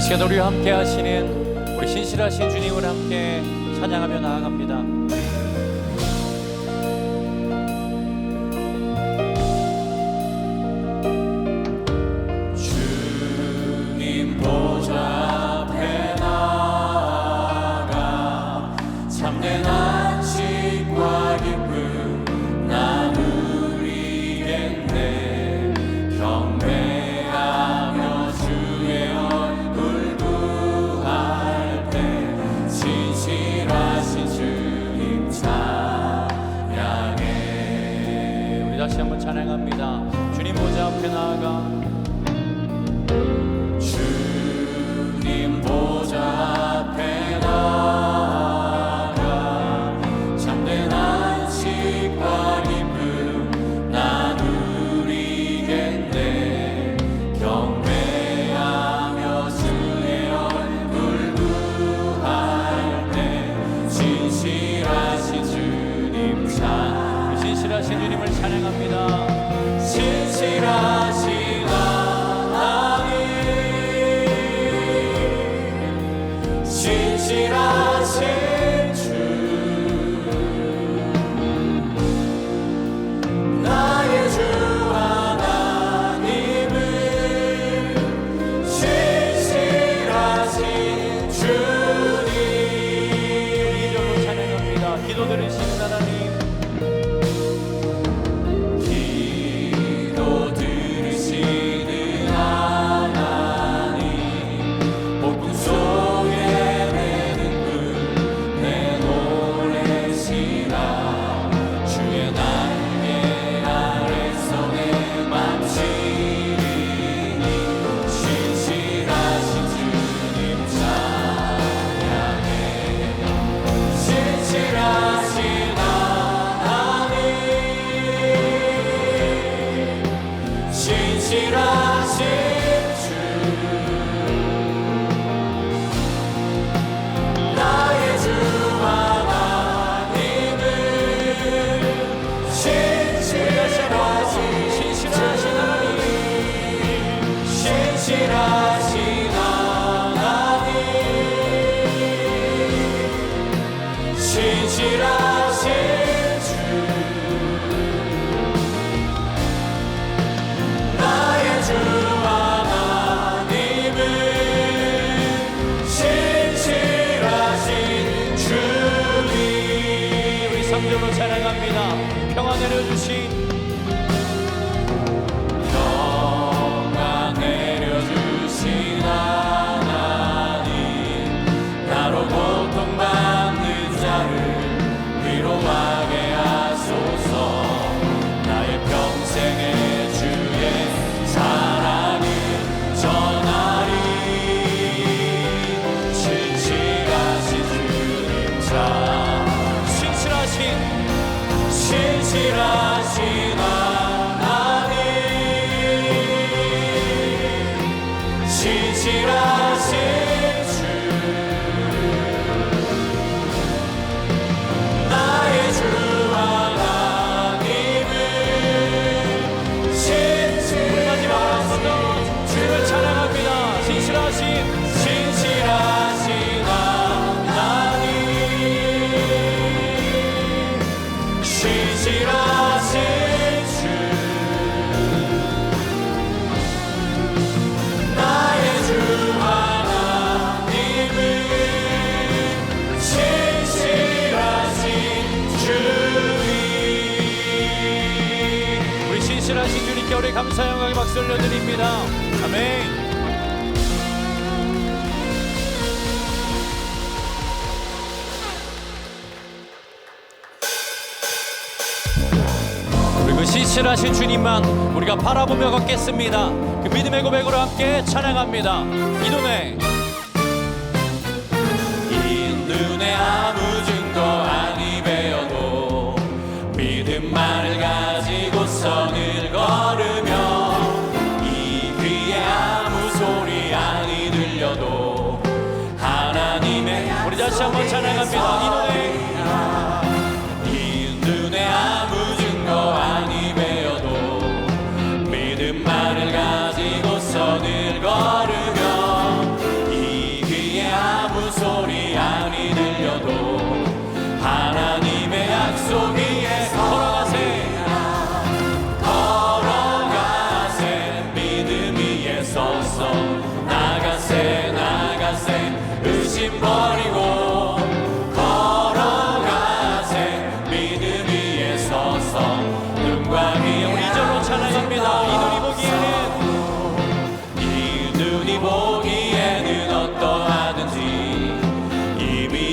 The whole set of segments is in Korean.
이 시간 우리와 함께 하시는 우리 신실하신 주님을 함께 찬양하며 나아갑니다. 안식과 기쁨 나누리겠네 será. 우리 감사 영광의 박수 올려드립니다. 아멘. 그리고 시실하신 주님만 우리가 바라보며 걷겠습니다. 그 믿음의 고백으로 함께 찬양합니다. 이노래 찬양합니다.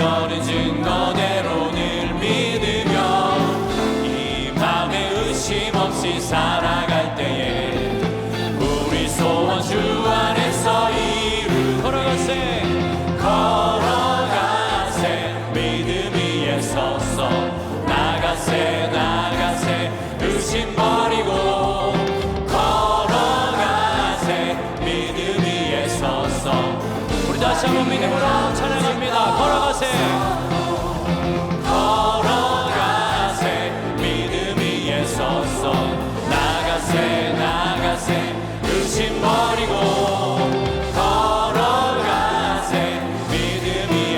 이 다시 한번 믿음으로 찬양합니다. 걸어가세 걸어가세. 믿음 위에 서서 나가세 나가세. 의심 버리고 걸어가세. 믿음 위에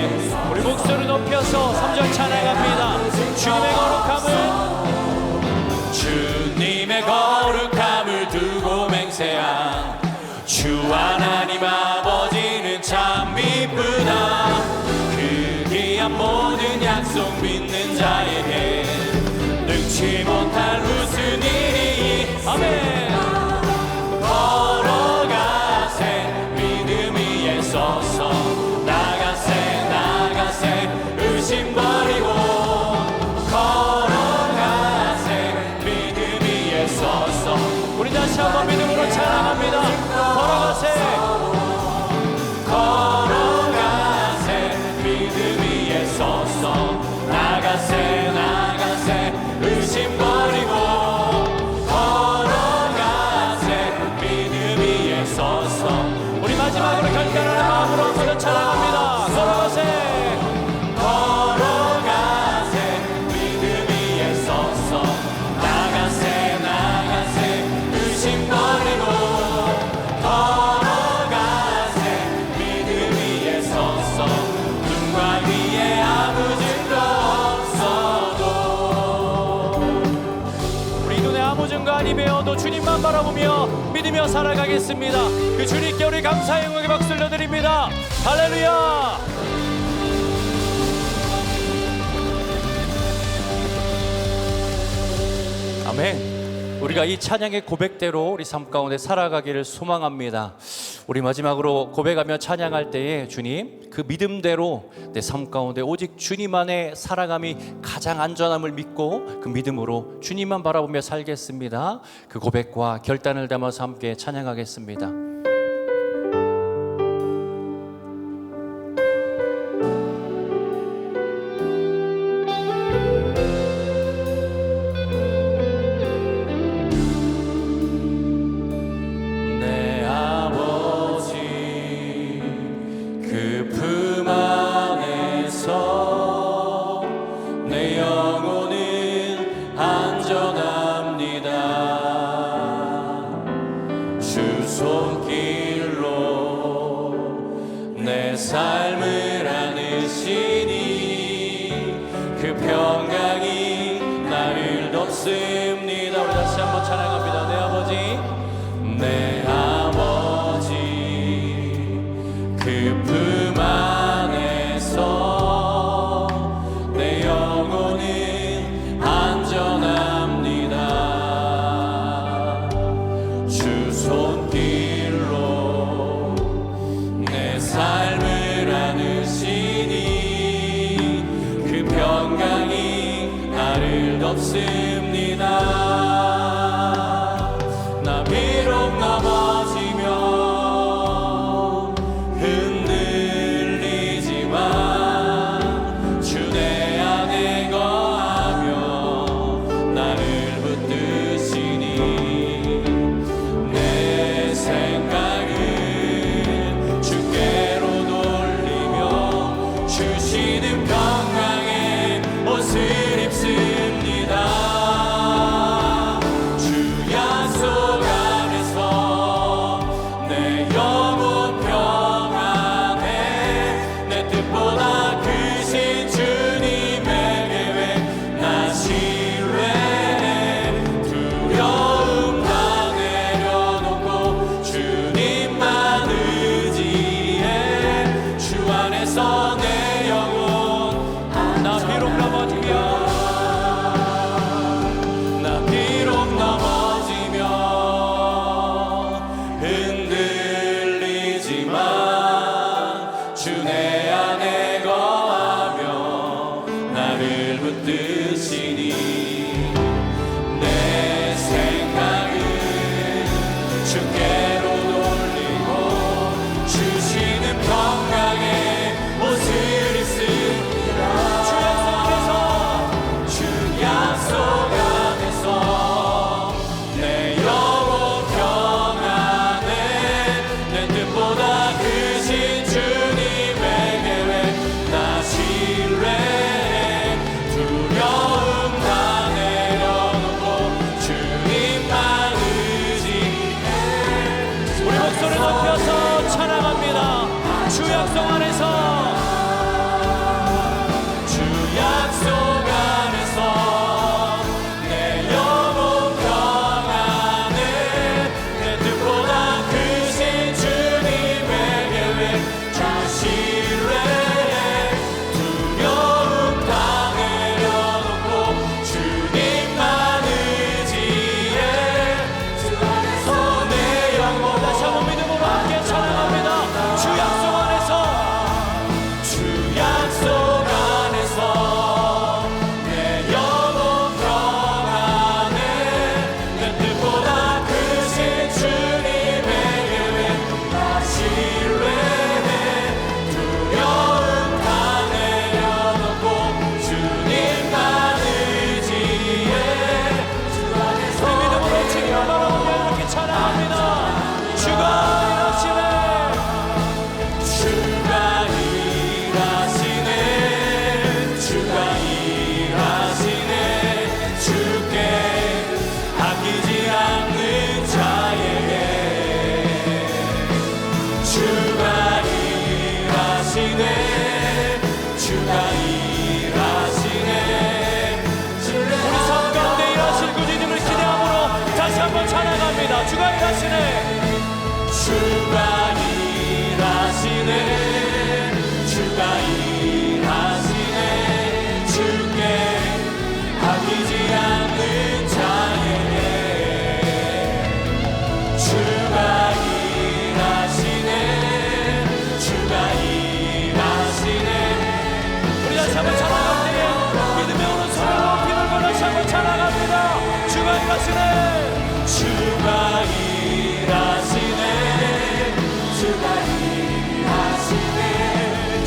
우리 목소리 높여서 3절 찬양합니다. 주님의 거룩함을 주님의 거룩함을 자에게 능치 못할 바라보며 믿으며 살아가겠습니다 그 주님께 우리 감사의 응원의 박수를 드립니다 할렐루야 아멘. 우리가 이 찬양의 고백대로 우리 삶 가운데 살아가기를 소망합니다. 우리 마지막으로 고백하며 찬양할 때에 주님 그 믿음대로 내 삶 가운데 오직 주님 안에 살아감이 가장 안전함을 믿고 그 믿음으로 주님만 바라보며 살겠습니다. 그 고백과 결단을 담아서 함께 찬양하겠습니다.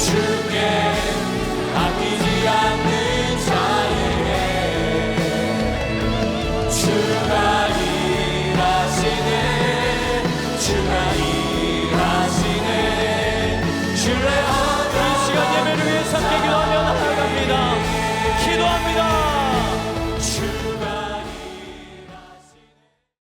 주께